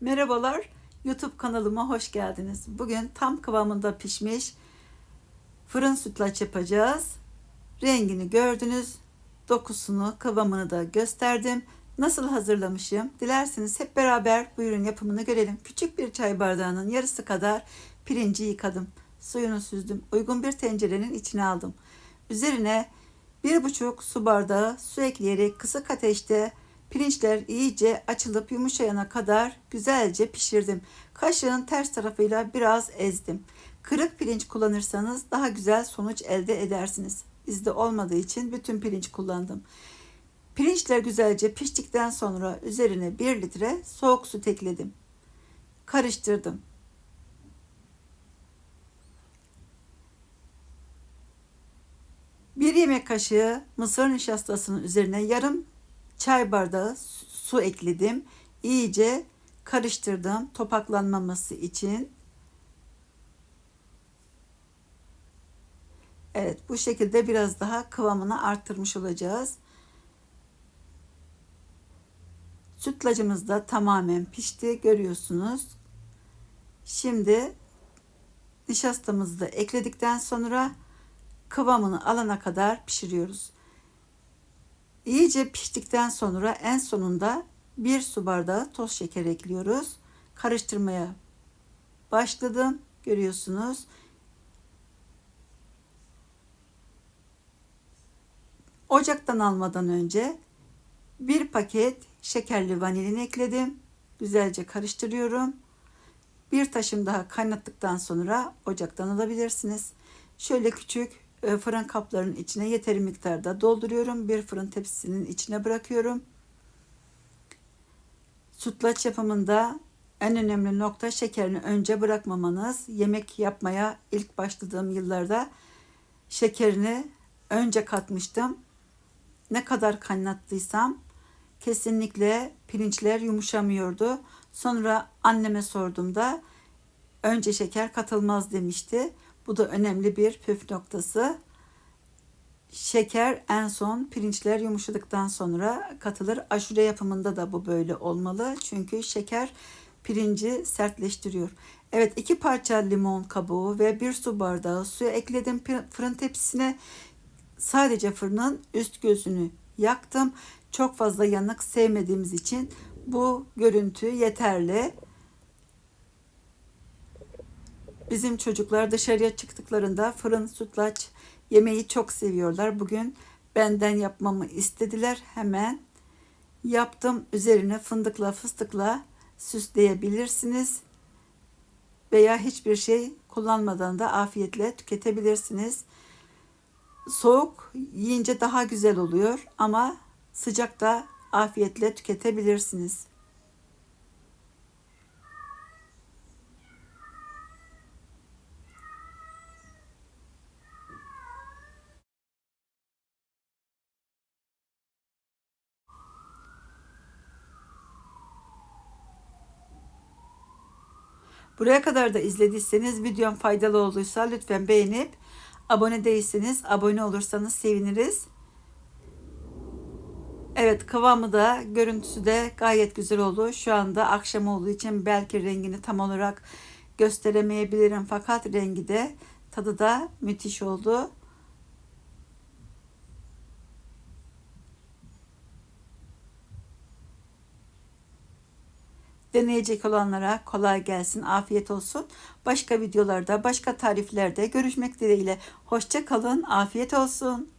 Merhabalar, YouTube kanalıma hoş geldiniz. Bugün tam kıvamında pişmiş fırın sütlaç yapacağız. Rengini gördünüz, dokusunu, kıvamını da gösterdim. Nasıl hazırlamışım? Dilerseniz hep beraber buyurun yapımını görelim. Küçük bir çay bardağının yarısı kadar pirinci yıkadım. Suyunu süzdüm. Uygun bir tencerenin içine aldım. Üzerine bir buçuk su bardağı su ekleyerek kısık ateşte pirinçler iyice açılıp yumuşayana kadar güzelce pişirdim. Kaşığın ters tarafıyla biraz ezdim. Kırık pirinç kullanırsanız daha güzel sonuç elde edersiniz. Bizde olmadığı için bütün pirinç kullandım. Pirinçler güzelce piştikten sonra üzerine 1 litre soğuk süt ekledim. Karıştırdım. Bir yemek kaşığı mısır nişastasının üzerine yarım çay bardağı su ekledim. İyice karıştırdım topaklanmaması için. Evet bu şekilde biraz daha kıvamını arttırmış olacağız. Sütlacımız da tamamen pişti görüyorsunuz. Şimdi nişastamızı da ekledikten sonra kıvamını alana kadar pişiriyoruz. İyice piştikten sonra en sonunda bir su bardağı toz şeker ekliyoruz. Karıştırmaya başladım. Görüyorsunuz. Ocaktan almadan önce bir paket şekerli vanilin ekledim. Güzelce karıştırıyorum. Bir taşım daha kaynattıktan sonra ocaktan alabilirsiniz. Şöyle küçük fırın kaplarının içine yeteri miktarda dolduruyorum. Bir fırın tepsisinin içine bırakıyorum. Sütlaç yapımında en önemli nokta şekerini önce bırakmamanız. Yemek yapmaya ilk başladığım yıllarda şekerini önce katmıştım. Ne kadar kaynattıysam kesinlikle pirinçler yumuşamıyordu. Sonra anneme sorduğumda önce şeker katılmaz demişti. Bu da önemli bir püf noktası. Şeker en son pirinçler yumuşadıktan sonra katılır. Aşure yapımında da bu böyle olmalı. Çünkü şeker pirinci sertleştiriyor. Evet iki parça limon kabuğu ve bir su bardağı su ekledim fırın tepsisine. Sadece fırının üst gözünü yaktım. Çok fazla yanık sevmediğimiz için bu görüntü yeterli. Bizim çocuklar dışarıya çıktıklarında fırın sütlaç yemeği çok seviyorlar. Bugün benden yapmamı istediler. Hemen yaptım. Üzerine fındıkla fıstıkla süsleyebilirsiniz. Veya hiçbir şey kullanmadan da afiyetle tüketebilirsiniz. Soğuk yiyince daha güzel oluyor ama sıcak da afiyetle tüketebilirsiniz. Buraya kadar da izlediyseniz videom faydalı olduysa lütfen beğenip abone değilseniz abone olursanız seviniriz. Evet kıvamı da görüntüsü de gayet güzel oldu. Şu anda akşam olduğu için belki rengini tam olarak gösteremeyebilirim fakat rengi de tadı da müthiş oldu. Deneyecek olanlara kolay gelsin, afiyet olsun. Başka videolarda, başka tariflerde görüşmek dileğiyle. Hoşça kalın, afiyet olsun.